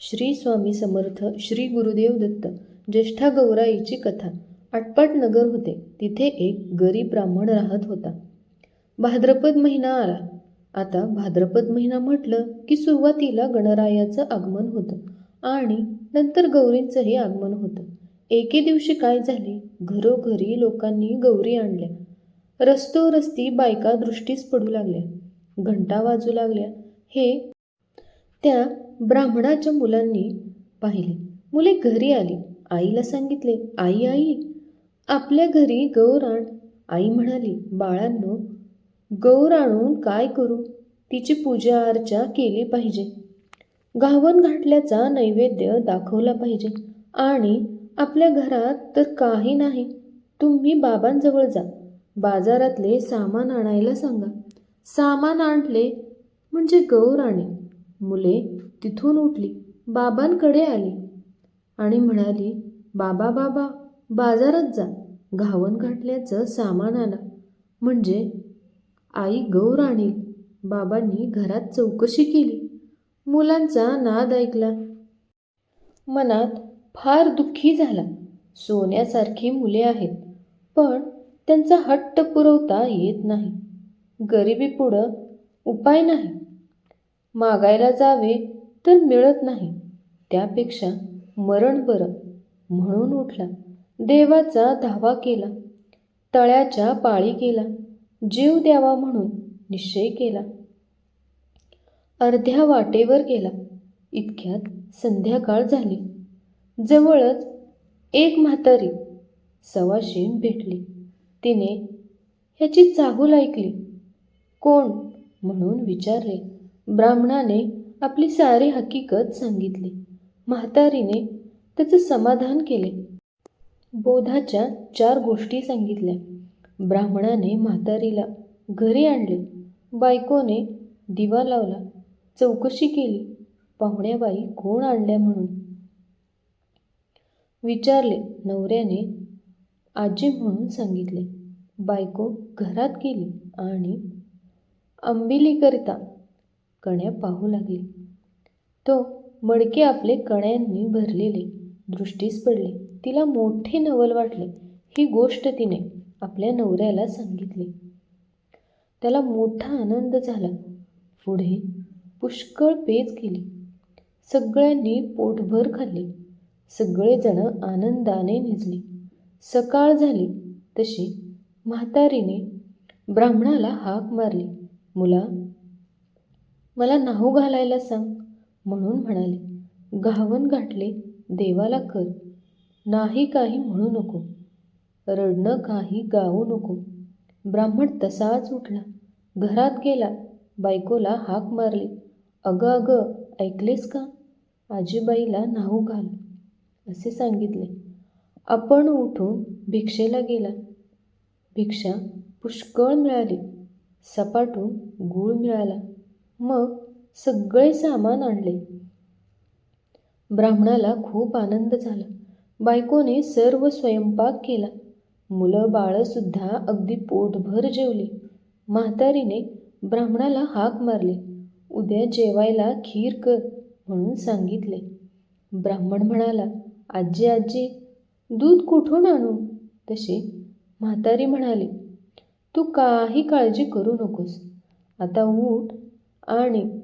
श्री स्वामी समर्थ श्री गुरुदेव दत्त ज्येष्ठा गौराईची कथा. आटपाट नगर होते. तिथे एक गरीब ब्राह्मण राहत होता. भाद्रपद महिना आला. आता भाद्रपद महिना म्हटलं की सुरुवातीला गणरायाचं आगमन होतं आणि नंतर गौरींचंही आगमन होतं. एके दिवशी काय झाले? घरोघरी लोकांनी गौरी आणल्या. रस्तो रस्ती बायका दृष्टीस पडू लागल्या. घंटा वाजू लागल्या. हे त्या ब्राह्मणाच्या मुलांनी पाहिले. मुले घरी आली. आईला सांगितले आई आई. आपल्या घरी गौर आण. आई म्हणाली बाळांनो गौर आणून काय करू? तिची पूजा अर्चा केली पाहिजे. गावन घाटल्याचा नैवेद्य दाखवला पाहिजे. आणि आपल्या घरात तर काही नाही. तुम्ही बाबांजवळ जा. बाजारातले सामान आणायला सांगा. सामान आणले? म्हणजे गौर आणे मुले तिथून उठली. बाबांकडे आली आणि म्हणाली बाबा बाबा बाजारात जा. घावन घातल्याचं सामान आणा. म्हणजे आई गौर आणील. बाबांनी घरात चौकशी केली. मुलांचा नाद ऐकला. मनात फार दुःखी झाला. सोन्यासारखी मुले आहेत. पण त्यांचा हट्ट पुरवता येत नाही. गरिबीपुढं उपाय नाही. मागायला जावे तर मिळत नाही. त्यापेक्षा मरण बरं म्हणून उठला. देवाचा धावा केला. तळ्याच्या पाळी केला जीव द्यावा म्हणून निश्चय केला. अर्ध्या वाटेवर गेला. इतक्यात संध्याकाळ झाली. जवळच एक म्हातारी सवाशीण भेटली. तिने ह्याची चाहूल ऐकली. कोण? म्हणून विचारले. ब्राह्मणाने आपली सारी हकीकत सांगितली. म्हातारीने त्याचं समाधान केले. बोधाच्या चार गोष्टी सांगितल्या. ब्राह्मणाने म्हातारीला घरी आणले. बायकोने दिवा लावला. चौकशी केली. पाहुण्याबाई कोण आणल्या म्हणून? विचारले. नवऱ्याने आजी म्हणून सांगितले. बायको घरात गेली आणि आंबिलीकरिता कण्या पाहू लागली. तो मडके आपले कण्यांनी भरलेले दृष्टीस पडले. तिला मोठे नवल वाटले. ही गोष्ट तिने आपल्या नवऱ्याला सांगितली. त्याला मोठा आनंद झाला. पुढे पुष्कळ पेज केली. सगळ्यांनी पोटभर खाल्ले. सगळेजण आनंदाने निजले सकाळ झाली. तशी म्हातारीने ब्राह्मणाला हाक मारली. मुला मला नाहू घालायला सांग. म्हणून म्हणाले घावन गाठले देवाला कर. नाही काही म्हणू नको. रडणं काही गाऊ नको. ब्राह्मण तसाच उठला. घरात गेला. बायकोला हाक मारली. अगं अगं ऐकलेस का? आजीबाईला नाहू घाल. असे सांगितले. आपण उठून भिक्षेला गेला. भिक्षा पुष्कळ मिळाली. सपाटून गूळ मिळाला. मग सगळे सामान आणले. ब्राह्मणाला खूप आनंद झाला. बायकोने सर्व स्वयंपाक केला. मुलं बाळंसुद्धा अगदी पोटभर जेवली. म्हातारीने ब्राह्मणाला हाक मारली. उद्या जेवायला खीर कर म्हणून सांगितले. ब्राह्मण म्हणाला आजी आजी दूध कुठून आणू? तशी म्हातारी म्हणाली तू काही काळजी करू नकोस. आता ऊठ आणि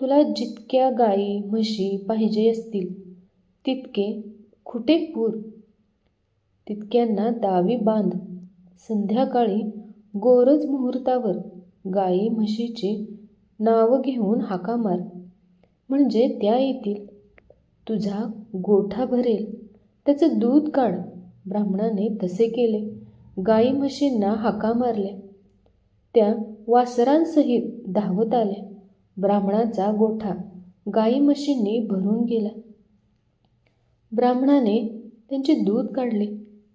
तुला जितक्या गाई म्हशी पाहिजे असतील तितके खुटे पूर. तितक्यांना दावी बांध. संध्याकाळी गोरज मुहूर्तावर गाई म्हशीची नावं घेऊन हाका मार. म्हणजे त्या येतील. तुझा गोठा भरेल. त्याचं दूध काढ. ब्राह्मणाने तसे केले. गाई म्हशींना हाका मारल्या. त्या वासरांसहित धावत आल्या. ब्राह्मणाचा गोठा गाई म्हशींनी भरून गेला. ब्राह्मणाने त्यांचे दूध काढले.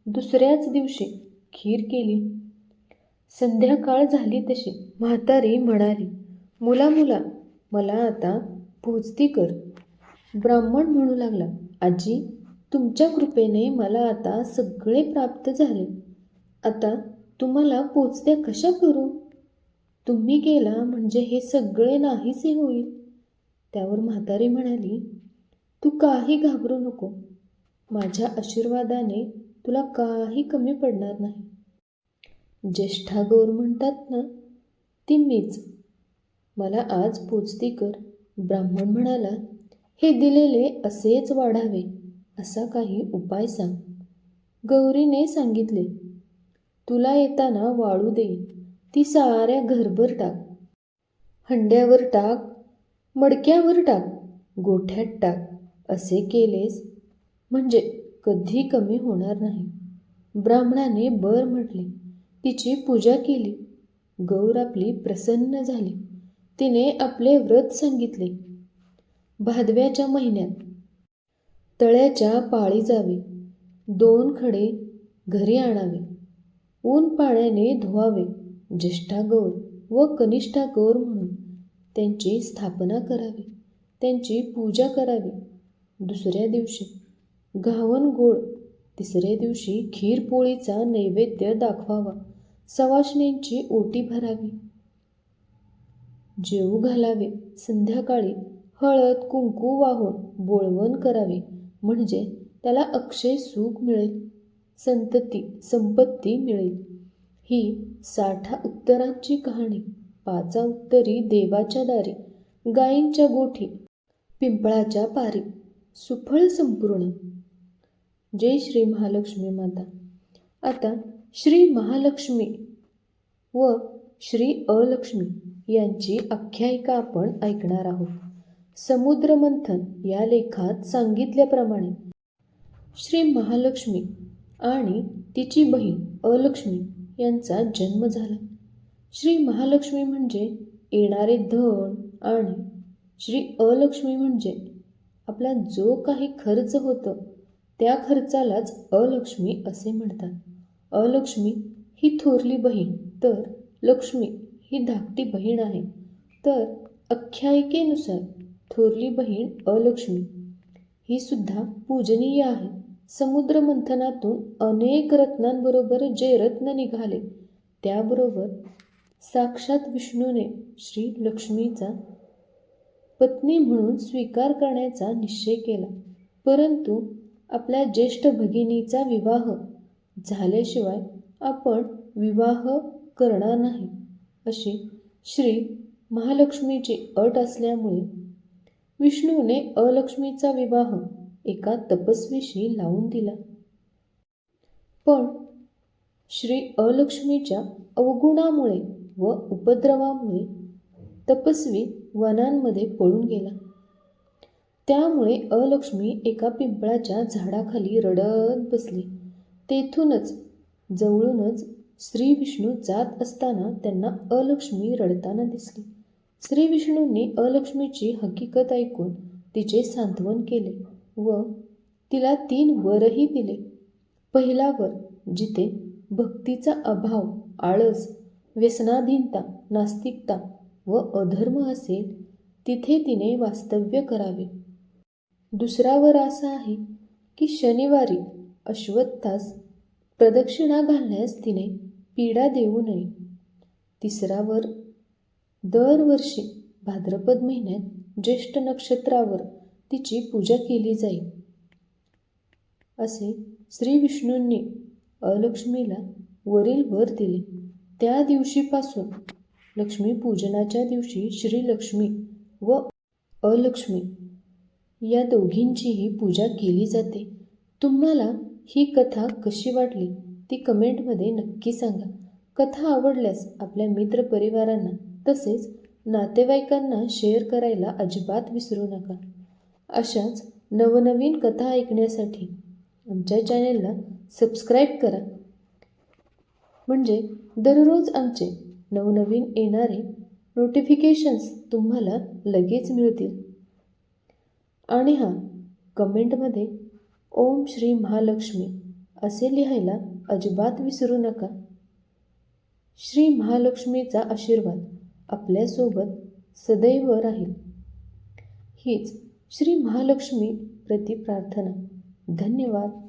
दुसऱ्याच दिवशी खीर केली. संध्याकाळ झाली तशी म्हातारी म्हणाली मुला मुला मला आता पोचती कर. ब्राह्मण म्हणू लागला आजी तुमच्या कृपेने मला आता सगळे प्राप्त झाले. आता तुम्हाला पोचत्या कशा करू? तुम्ही गेला म्हणजे हे सगळे नाहीसे होईल? त्यावर म्हातारी म्हणाली तू काही घाबरू नको. माझ्या आशीर्वादाने तुला काही कमी पडणार नाही. ज्येष्ठा गौर म्हणतात ना ती मीच. मला आज पोचती कर. ब्राह्मण म्हणाला हे दिलेले असेच वाढावे असा काही उपाय सांग. गौरीने सांगितले तुला येताना वाळू देईन. ती साऱ्या घरभर टाक. हंड्यावर टाक मडक्यावर टाक गोठ्यात टाक असे केलेस म्हणजे कधी कमी होणार नाही. ब्राह्मणाने बर म्हटले. तिची पूजा केली. गौर आपली प्रसन्न झाली. तिने आपले व्रत सांगितले. भादव्याच्या महिन्यात तळ्याच्या पाळी जावे. दोन खडे घरी आणावे. ऊन पाण्याने धुवावे. ज्येष्ठा गौर व कनिष्ठा गौर म्हणून त्यांची स्थापना करावी त्यांची पूजा करावी. दुसऱ्या दिवशी घावन गोड तिसऱ्या दिवशी खीरपोळीचा नैवेद्य दाखवावा सवाशणींची ओटी भरावी. जेवू घालावे संध्याकाळी हळद कुंकू वाहून बोळवण करावे म्हणजे त्याला अक्षय सुख मिळेल संतती संपत्ती मिळेल. ही साठा उत्तरांची कहाणी पाचा उत्तरी देवाच्या दारी गायींच्या गोठी पिंपळाच्या पारी सुफळ संपूर्ण. जय श्री महालक्ष्मी माता. आता श्री महालक्ष्मी व श्री अलक्ष्मी यांची आख्यायिका आपण ऐकणार आहोत. समुद्रमंथन या लेखात सांगितल्याप्रमाणे श्री महालक्ष्मी आणि तिची बहीण अलक्ष्मी यांचा जन्म झाला. श्री महालक्ष्मी म्हणजे येणारे धन आणि श्री अलक्ष्मी म्हणजे आपला जो काही खर्च होतो त्या खर्चालाच अलक्ष्मी असे म्हणतात. अलक्ष्मी ही थोरली बहीण तर लक्ष्मी ही धाकटी बहीण आहे. तर आख्यायिकेनुसार थोरली बहीण अलक्ष्मी. ही सुद्धा पूजनीय आहे. समुद्रमंथनातून अनेक रत्नांबरोबर जे रत्न निघाले. त्याबरोबर साक्षात विष्णूने श्री लक्ष्मीचा पत्नी म्हणून स्वीकार करण्याचा निश्चय केला. परंतु आपल्या ज्येष्ठ भगिनीचा विवाह झाल्याशिवाय आपण विवाह करणार नाही अशी श्री महालक्ष्मीची अट असल्यामुळे विष्णूने अलक्ष्मीचा विवाह एका तपस्वीशी लावून दिला. पण श्री अलक्ष्मीच्या अवगुणामुळे व उपद्रवामुळे तपस्वी वनांमध्ये पळून गेला. त्यामुळे अलक्ष्मी एका पिंपळाच्या झाडाखाली रडत बसली. तेथूनच जवळूनच श्री विष्णू जात असताना त्यांना अलक्ष्मी रडताना दिसली. श्री विष्णूंनी अलक्ष्मीची हकीकत ऐकून तिचे सांत्वन केले. व तिला तीन वरही दिले. पहिला वर जिथे भक्तीचा अभाव आळस व्यसनाधीनता नास्तिकता व अधर्म असेल तिथे तिने वास्तव्य करावे. दुसरा वर असा आहे की शनिवारी अश्वत्थास प्रदक्षिणा घालण्यास तिने पीडा देऊ नये. तिसरा वर दरवर्षी भाद्रपद महिन्यात ज्येष्ठ नक्षत्रावर तिची पूजा केली जाईल असे श्री विष्णूंनी अलक्ष्मीला वरील वर दिले. त्या दिवशीपासून लक्ष्मी पूजनाच्या दिवशी श्री लक्ष्मी व अलक्ष्मी या दोघींचीही पूजा केली जाते. तुम्हाला ही कथा कशी वाटली ती कमेंटमध्ये नक्की सांगा. कथा आवडल्यास आपल्या मित्रपरिवारांना तसेच नातेवाईकांना शेअर करायला अजिबात विसरू नका. अशाच नवनवीन कथा ऐकण्यासाठी आमच्या चॅनेलला सबस्क्राईब करा. म्हणजे दररोज आमचे नवनवीन येणारे नोटिफिकेशन्स तुम्हाला लगेच मिळतील. आणि हां कमेंटमध्ये ओम श्री महालक्ष्मी असे लिहायला अजिबात विसरू नका. श्री महालक्ष्मीचा आशीर्वाद आपल्यासोबत सदैव राहील. हीच श्री महालक्ष्मी प्रति प्रार्थना. धन्यवाद.